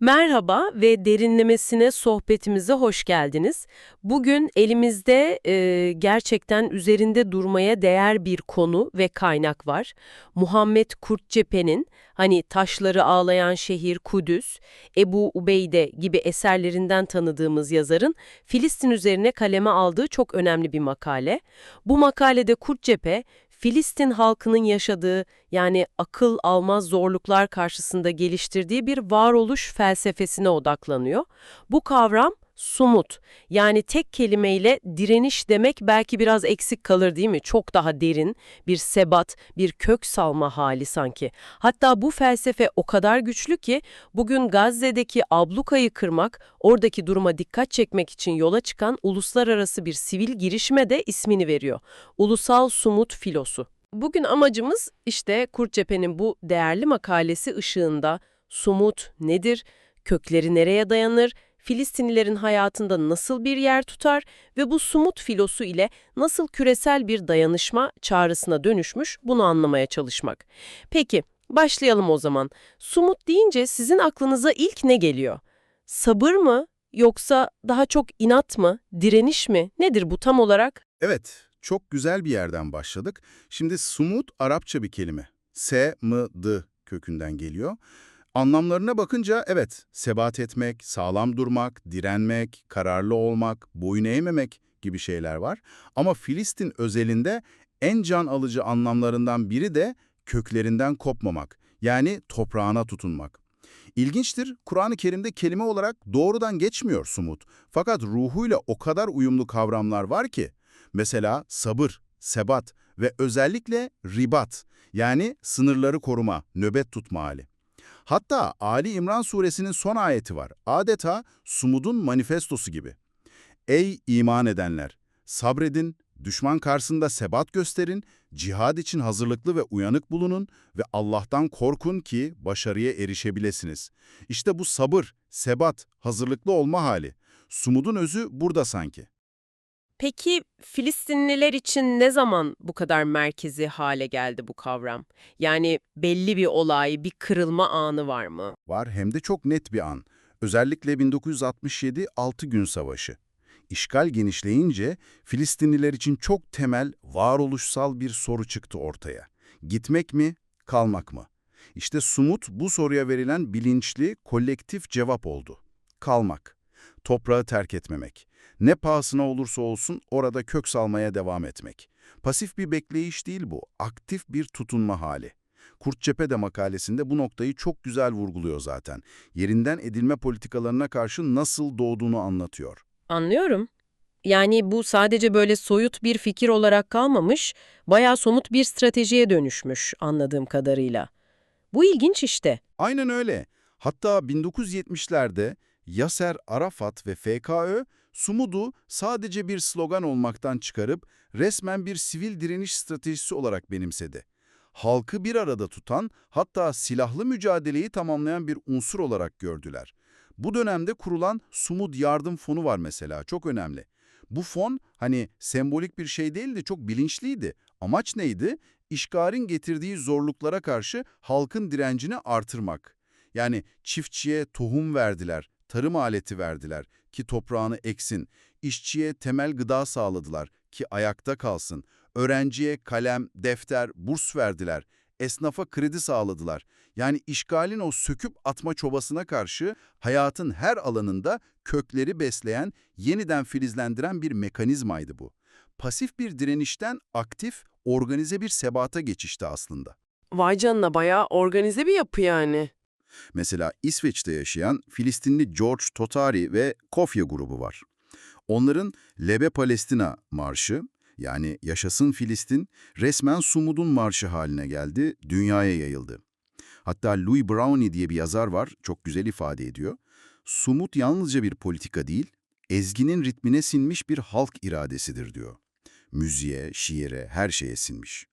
Merhaba ve derinlemesine sohbetimize hoş geldiniz. Bugün elimizde e, gerçekten üzerinde durmaya değer bir konu ve kaynak var. Muhammed Kurtcepe'nin hani Taşları Ağlayan Şehir Kudüs, Ebu Ubeyde gibi eserlerinden tanıdığımız yazarın Filistin üzerine kaleme aldığı çok önemli bir makale. Bu makalede Kurtcepe, Filistin halkının yaşadığı yani akıl almaz zorluklar karşısında geliştirdiği bir varoluş felsefesine odaklanıyor. Bu kavram sumut yani tek kelimeyle direniş demek belki biraz eksik kalır değil mi? Çok daha derin bir sebat, bir kök salma hali sanki. Hatta bu felsefe o kadar güçlü ki bugün Gazze'deki ablukayı kırmak, oradaki duruma dikkat çekmek için yola çıkan uluslararası bir sivil girişime de ismini veriyor. Ulusal Sumut Filosu. Bugün amacımız işte Kurtcepe'nin bu değerli makalesi ışığında sumut nedir, kökleri nereye dayanır, Filistinlilerin hayatında nasıl bir yer tutar ve bu sumut filosu ile nasıl küresel bir dayanışma çağrısına dönüşmüş bunu anlamaya çalışmak. Peki, başlayalım o zaman. Sumut deyince sizin aklınıza ilk ne geliyor? Sabır mı? Yoksa daha çok inat mı? Direniş mi? Nedir bu tam olarak? Evet, çok güzel bir yerden başladık. Şimdi sumut Arapça bir kelime. S, M, D kökünden geliyor. Anlamlarına bakınca evet, sebat etmek, sağlam durmak, direnmek, kararlı olmak, boyun eğmemek gibi şeyler var. Ama Filistin özelinde en can alıcı anlamlarından biri de köklerinden kopmamak, yani toprağına tutunmak. İlginçtir, Kur'an-ı Kerim'de kelime olarak doğrudan geçmiyor sumut. Fakat ruhuyla o kadar uyumlu kavramlar var ki, mesela sabır, sebat ve özellikle ribat, yani sınırları koruma, nöbet tutma hali. Hatta Ali İmran suresinin son ayeti var. Adeta sumudun manifestosu gibi. Ey iman edenler! Sabredin, düşman karşısında sebat gösterin, cihad için hazırlıklı ve uyanık bulunun ve Allah'tan korkun ki başarıya erişebilesiniz. İşte bu sabır, sebat, hazırlıklı olma hali. Sumudun özü burada sanki. Peki Filistinliler için ne zaman bu kadar merkezi hale geldi bu kavram? Yani belli bir olay, bir kırılma anı var mı? Var hem de çok net bir an. Özellikle 1967 6 gün savaşı. İşgal genişleyince Filistinliler için çok temel, varoluşsal bir soru çıktı ortaya. Gitmek mi, kalmak mı? İşte Sumut bu soruya verilen bilinçli, kolektif cevap oldu. Kalmak. Toprağı terk etmemek. Ne pahasına olursa olsun orada kök salmaya devam etmek. Pasif bir bekleyiş değil bu, aktif bir tutunma hali. Kurtçepe de makalesinde bu noktayı çok güzel vurguluyor zaten. Yerinden edilme politikalarına karşı nasıl doğduğunu anlatıyor. Anlıyorum. Yani bu sadece böyle soyut bir fikir olarak kalmamış, bayağı somut bir stratejiye dönüşmüş anladığım kadarıyla. Bu ilginç işte. Aynen öyle. Hatta 1970'lerde Yaser Arafat ve FKÖ, Sumud'u sadece bir slogan olmaktan çıkarıp resmen bir sivil direniş stratejisi olarak benimsedi. Halkı bir arada tutan, hatta silahlı mücadeleyi tamamlayan bir unsur olarak gördüler. Bu dönemde kurulan Sumud Yardım Fonu var mesela, çok önemli. Bu fon hani sembolik bir şey değildi, çok bilinçliydi. Amaç neydi? İşgalin getirdiği zorluklara karşı halkın direncini artırmak. Yani çiftçiye tohum verdiler, tarım aleti verdiler ki toprağını eksin. İşçiye temel gıda sağladılar ki ayakta kalsın. Öğrenciye kalem, defter, burs verdiler. Esnafa kredi sağladılar. Yani işgalin o söküp atma çobasına karşı hayatın her alanında kökleri besleyen, yeniden filizlendiren bir mekanizmaydı bu. Pasif bir direnişten aktif, organize bir sebata geçişti aslında. Vay canına bayağı organize bir yapı yani. Mesela İsveç'te yaşayan Filistinli George Totari ve Kofya grubu var. Onların Lebe Palestina marşı, yani Yaşasın Filistin, resmen Sumud'un marşı haline geldi, dünyaya yayıldı. Hatta Louis Brownie diye bir yazar var, çok güzel ifade ediyor. Sumut yalnızca bir politika değil, ezginin ritmine sinmiş bir halk iradesidir diyor. Müziğe, şiire, her şeye sinmiş.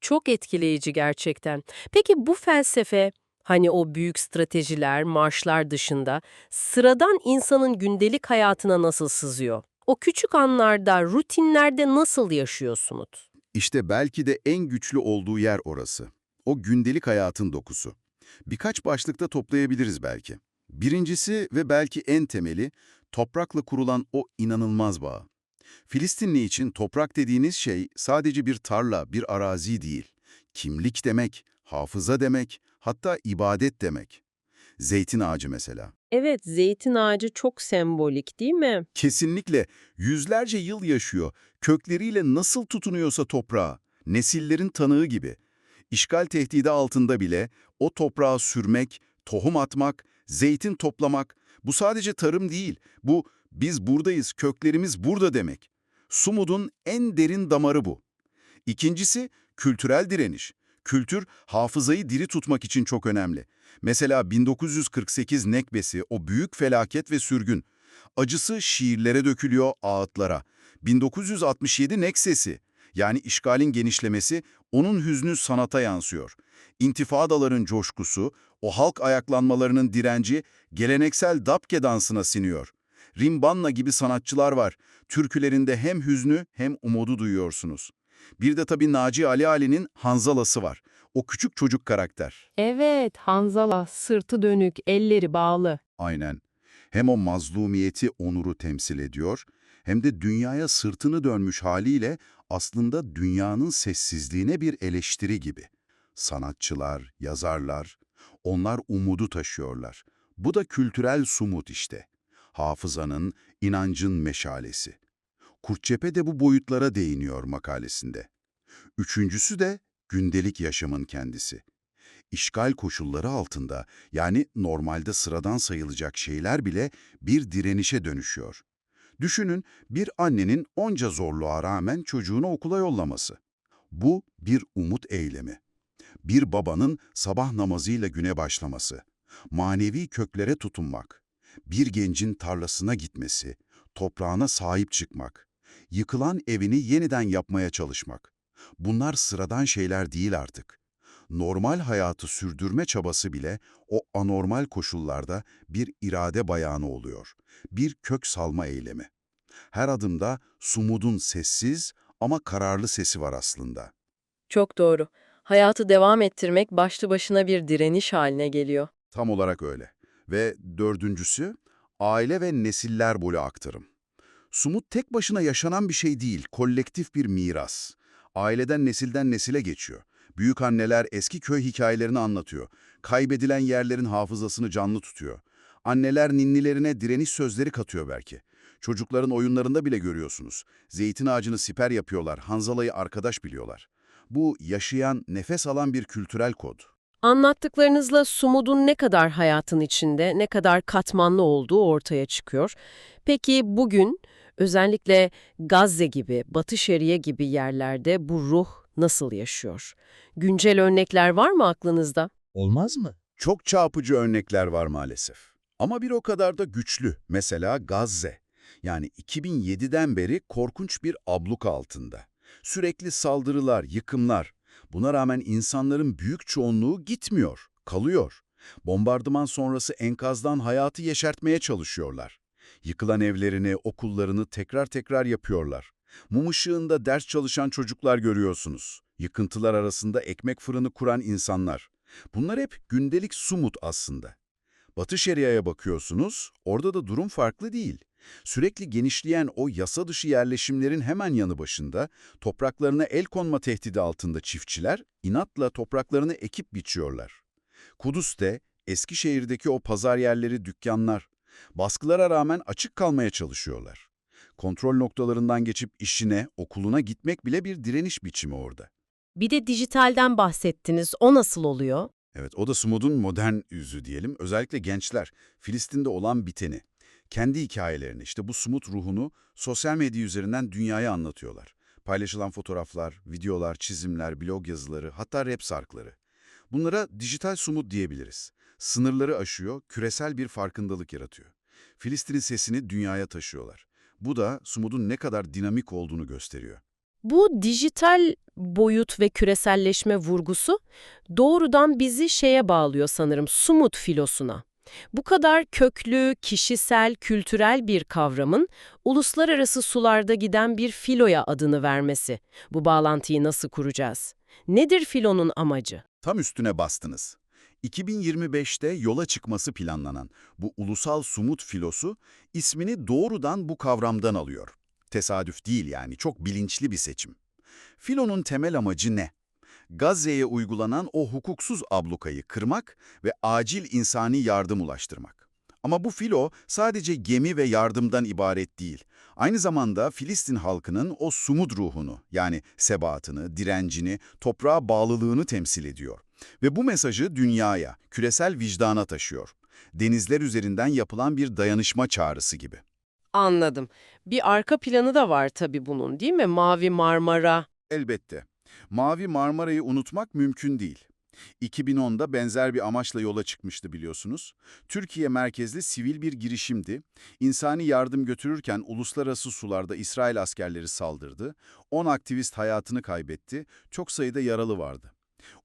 Çok etkileyici gerçekten. Peki bu felsefe, hani o büyük stratejiler, marşlar dışında sıradan insanın gündelik hayatına nasıl sızıyor? O küçük anlarda, rutinlerde nasıl yaşıyor Sumut? İşte belki de en güçlü olduğu yer orası. O gündelik hayatın dokusu. Birkaç başlıkta toplayabiliriz belki. Birincisi ve belki en temeli, toprakla kurulan o inanılmaz bağ. Filistinli için toprak dediğiniz şey sadece bir tarla, bir arazi değil. Kimlik demek, hafıza demek, hatta ibadet demek. Zeytin ağacı mesela. Evet, zeytin ağacı çok sembolik değil mi? Kesinlikle yüzlerce yıl yaşıyor. Kökleriyle nasıl tutunuyorsa toprağa, nesillerin tanığı gibi. İşgal tehdidi altında bile o toprağa sürmek, tohum atmak, zeytin toplamak, bu sadece tarım değil, bu biz buradayız, köklerimiz burada demek. Sumud'un en derin damarı bu. İkincisi, kültürel direniş. Kültür, hafızayı diri tutmak için çok önemli. Mesela 1948 Nekbesi, o büyük felaket ve sürgün. Acısı şiirlere dökülüyor, ağıtlara. 1967 Neksesi, yani işgalin genişlemesi, onun hüznü sanata yansıyor. İntifadaların coşkusu, o halk ayaklanmalarının direnci, geleneksel Dabke dansına siniyor. Rimbanna gibi sanatçılar var. Türkülerinde hem hüznü hem umudu duyuyorsunuz. Bir de tabii Naci Ali Ali'nin Hanzalası var. O küçük çocuk karakter. Evet, Hanzala, sırtı dönük, elleri bağlı. Aynen. Hem o mazlumiyeti, onuru temsil ediyor, hem de dünyaya sırtını dönmüş haliyle aslında dünyanın sessizliğine bir eleştiri gibi. Sanatçılar, yazarlar, onlar umudu taşıyorlar. Bu da kültürel sumut işte. Hafızanın, inancın meşalesi. Kurtçepe de bu boyutlara değiniyor makalesinde. Üçüncüsü de gündelik yaşamın kendisi. İşgal koşulları altında, yani normalde sıradan sayılacak şeyler bile bir direnişe dönüşüyor. Düşünün bir annenin onca zorluğa rağmen çocuğunu okula yollaması. Bu bir umut eylemi. Bir babanın sabah namazıyla güne başlaması. Manevi köklere tutunmak. Bir gencin tarlasına gitmesi. Toprağına sahip çıkmak. Yıkılan evini yeniden yapmaya çalışmak. Bunlar sıradan şeyler değil artık normal hayatı sürdürme çabası bile o anormal koşullarda bir irade bayanı oluyor. Bir kök salma eylemi. Her adımda sumudun sessiz ama kararlı sesi var aslında. Çok doğru. Hayatı devam ettirmek başlı başına bir direniş haline geliyor. Tam olarak öyle. Ve dördüncüsü, aile ve nesiller boyu aktarım. Sumut tek başına yaşanan bir şey değil, kolektif bir miras. Aileden nesilden nesile geçiyor. Büyük anneler eski köy hikayelerini anlatıyor. Kaybedilen yerlerin hafızasını canlı tutuyor. Anneler ninnilerine direniş sözleri katıyor belki. Çocukların oyunlarında bile görüyorsunuz. Zeytin ağacını siper yapıyorlar, Hanzala'yı arkadaş biliyorlar. Bu yaşayan, nefes alan bir kültürel kod. Anlattıklarınızla Sumud'un ne kadar hayatın içinde, ne kadar katmanlı olduğu ortaya çıkıyor. Peki bugün özellikle Gazze gibi, Batı Şeria gibi yerlerde bu ruh nasıl yaşıyor? Güncel örnekler var mı aklınızda? Olmaz mı? Çok çarpıcı örnekler var maalesef. Ama bir o kadar da güçlü. Mesela Gazze. Yani 2007'den beri korkunç bir abluk altında. Sürekli saldırılar, yıkımlar. Buna rağmen insanların büyük çoğunluğu gitmiyor, kalıyor. Bombardıman sonrası enkazdan hayatı yeşertmeye çalışıyorlar. Yıkılan evlerini, okullarını tekrar tekrar yapıyorlar. Mum ışığında ders çalışan çocuklar görüyorsunuz. Yıkıntılar arasında ekmek fırını kuran insanlar. Bunlar hep gündelik sumut aslında. Batı Şeria'ya bakıyorsunuz, orada da durum farklı değil. Sürekli genişleyen o yasa dışı yerleşimlerin hemen yanı başında, topraklarına el konma tehdidi altında çiftçiler inatla topraklarını ekip biçiyorlar. Kudüs'te, Eskişehir'deki o pazar yerleri, dükkanlar, baskılara rağmen açık kalmaya çalışıyorlar. Kontrol noktalarından geçip işine, okuluna gitmek bile bir direniş biçimi orada. Bir de dijitalden bahsettiniz. O nasıl oluyor? Evet, o da Sumud'un modern yüzü diyelim. Özellikle gençler, Filistin'de olan biteni, kendi hikayelerini, işte bu Sumud ruhunu sosyal medya üzerinden dünyaya anlatıyorlar. Paylaşılan fotoğraflar, videolar, çizimler, blog yazıları, hatta rap sarkları. Bunlara dijital Sumud diyebiliriz. Sınırları aşıyor, küresel bir farkındalık yaratıyor. Filistin'in sesini dünyaya taşıyorlar. Bu da Sumud'un ne kadar dinamik olduğunu gösteriyor. Bu dijital boyut ve küreselleşme vurgusu doğrudan bizi şeye bağlıyor sanırım, Sumut filosuna. Bu kadar köklü, kişisel, kültürel bir kavramın uluslararası sularda giden bir filoya adını vermesi. Bu bağlantıyı nasıl kuracağız? Nedir filonun amacı? Tam üstüne bastınız. 2025'te yola çıkması planlanan bu ulusal sumut filosu ismini doğrudan bu kavramdan alıyor. Tesadüf değil yani, çok bilinçli bir seçim. Filonun temel amacı ne? Gazze'ye uygulanan o hukuksuz ablukayı kırmak ve acil insani yardım ulaştırmak. Ama bu filo sadece gemi ve yardımdan ibaret değil. Aynı zamanda Filistin halkının o sumud ruhunu yani sebatını, direncini, toprağa bağlılığını temsil ediyor. Ve bu mesajı dünyaya, küresel vicdana taşıyor. Denizler üzerinden yapılan bir dayanışma çağrısı gibi. Anladım. Bir arka planı da var tabii bunun değil mi? Mavi Marmara. Elbette. Mavi Marmara'yı unutmak mümkün değil. 2010'da benzer bir amaçla yola çıkmıştı biliyorsunuz. Türkiye merkezli sivil bir girişimdi. İnsani yardım götürürken uluslararası sularda İsrail askerleri saldırdı. 10 aktivist hayatını kaybetti. Çok sayıda yaralı vardı.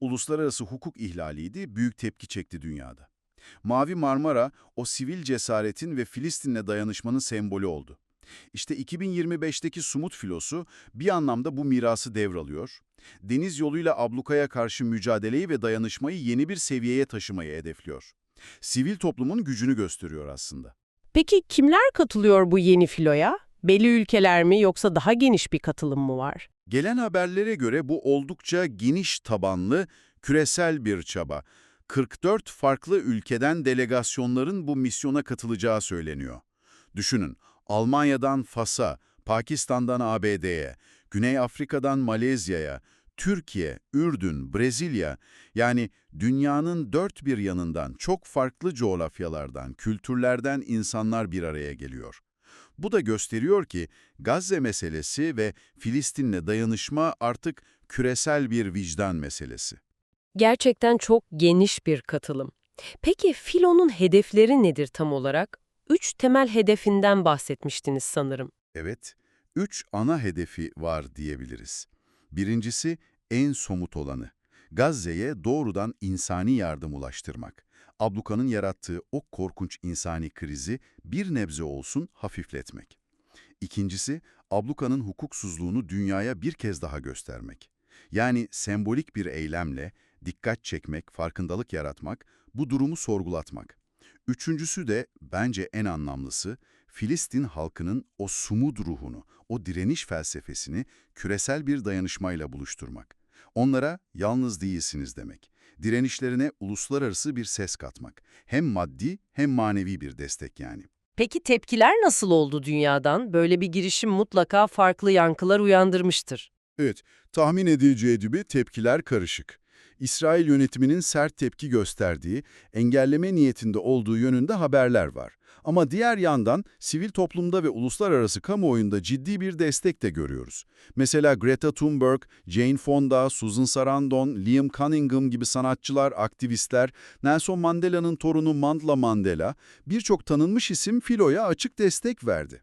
Uluslararası hukuk ihlaliydi, büyük tepki çekti dünyada. Mavi Marmara, o sivil cesaretin ve Filistin'le dayanışmanın sembolü oldu. İşte 2025'teki Sumut filosu bir anlamda bu mirası devralıyor. Deniz yoluyla ablukaya karşı mücadeleyi ve dayanışmayı yeni bir seviyeye taşımayı hedefliyor. Sivil toplumun gücünü gösteriyor aslında. Peki kimler katılıyor bu yeni filoya? Belli ülkeler mi yoksa daha geniş bir katılım mı var? Gelen haberlere göre bu oldukça geniş tabanlı, küresel bir çaba. 44 farklı ülkeden delegasyonların bu misyona katılacağı söyleniyor. Düşünün, Almanya'dan Fas'a, Pakistan'dan ABD'ye, Güney Afrika'dan Malezya'ya, Türkiye, Ürdün, Brezilya yani dünyanın dört bir yanından çok farklı coğrafyalardan, kültürlerden insanlar bir araya geliyor. Bu da gösteriyor ki Gazze meselesi ve Filistin'le dayanışma artık küresel bir vicdan meselesi. Gerçekten çok geniş bir katılım. Peki filonun hedefleri nedir tam olarak? Üç temel hedefinden bahsetmiştiniz sanırım. Evet, üç ana hedefi var diyebiliriz. Birincisi en somut olanı. Gazze'ye doğrudan insani yardım ulaştırmak. Abluka'nın yarattığı o korkunç insani krizi bir nebze olsun hafifletmek. İkincisi, abluka'nın hukuksuzluğunu dünyaya bir kez daha göstermek. Yani sembolik bir eylemle dikkat çekmek, farkındalık yaratmak, bu durumu sorgulatmak. Üçüncüsü de bence en anlamlısı, Filistin halkının o sumud ruhunu, o direniş felsefesini küresel bir dayanışmayla buluşturmak. Onlara yalnız değilsiniz demek. Direnişlerine uluslararası bir ses katmak. Hem maddi hem manevi bir destek yani. Peki tepkiler nasıl oldu dünyadan? Böyle bir girişim mutlaka farklı yankılar uyandırmıştır. Evet, tahmin edileceği gibi tepkiler karışık. İsrail yönetiminin sert tepki gösterdiği, engelleme niyetinde olduğu yönünde haberler var. Ama diğer yandan sivil toplumda ve uluslararası kamuoyunda ciddi bir destek de görüyoruz. Mesela Greta Thunberg, Jane Fonda, Susan Sarandon, Liam Cunningham gibi sanatçılar, aktivistler, Nelson Mandela'nın torunu Mandla Mandela, birçok tanınmış isim filoya açık destek verdi.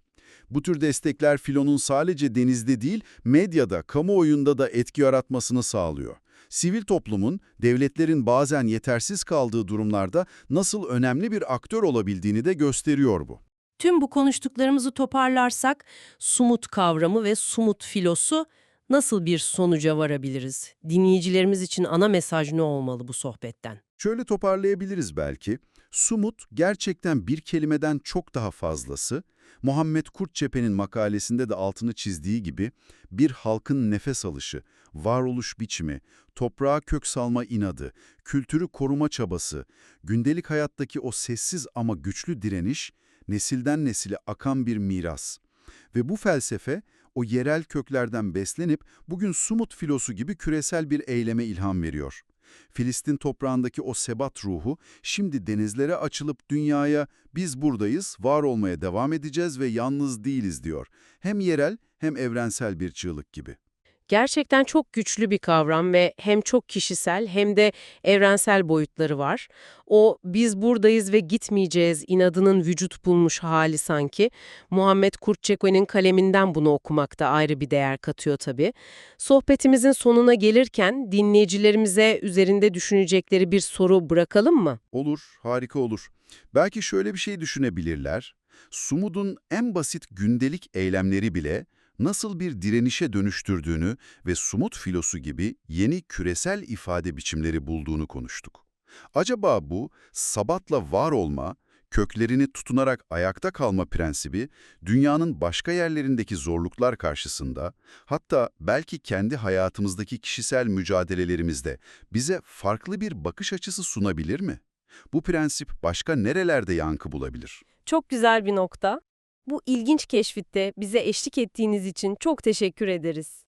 Bu tür destekler filonun sadece denizde değil, medyada, kamuoyunda da etki yaratmasını sağlıyor. Sivil toplumun, devletlerin bazen yetersiz kaldığı durumlarda nasıl önemli bir aktör olabildiğini de gösteriyor bu. Tüm bu konuştuklarımızı toparlarsak, sumut kavramı ve sumut filosu nasıl bir sonuca varabiliriz? Dinleyicilerimiz için ana mesaj ne olmalı bu sohbetten? Şöyle toparlayabiliriz belki. Sumut gerçekten bir kelimeden çok daha fazlası. Muhammed Kurtçepe'nin makalesinde de altını çizdiği gibi bir halkın nefes alışı, varoluş biçimi, toprağa kök salma inadı, kültürü koruma çabası, gündelik hayattaki o sessiz ama güçlü direniş, nesilden nesile akan bir miras. Ve bu felsefe, o yerel köklerden beslenip bugün Sumut filosu gibi küresel bir eyleme ilham veriyor. Filistin toprağındaki o sebat ruhu şimdi denizlere açılıp dünyaya biz buradayız, var olmaya devam edeceğiz ve yalnız değiliz diyor. Hem yerel hem evrensel bir çığlık gibi. Gerçekten çok güçlü bir kavram ve hem çok kişisel hem de evrensel boyutları var. O biz buradayız ve gitmeyeceğiz inadının vücut bulmuş hali sanki. Muhammed Kurtçeko'nun kaleminden bunu okumak da ayrı bir değer katıyor tabii. Sohbetimizin sonuna gelirken dinleyicilerimize üzerinde düşünecekleri bir soru bırakalım mı? Olur, harika olur. Belki şöyle bir şey düşünebilirler. Sumud'un en basit gündelik eylemleri bile nasıl bir direnişe dönüştürdüğünü ve Sumut filosu gibi yeni küresel ifade biçimleri bulduğunu konuştuk. Acaba bu sabatla var olma, köklerini tutunarak ayakta kalma prensibi dünyanın başka yerlerindeki zorluklar karşısında, hatta belki kendi hayatımızdaki kişisel mücadelelerimizde bize farklı bir bakış açısı sunabilir mi? Bu prensip başka nerelerde yankı bulabilir? Çok güzel bir nokta. Bu ilginç keşfitte bize eşlik ettiğiniz için çok teşekkür ederiz.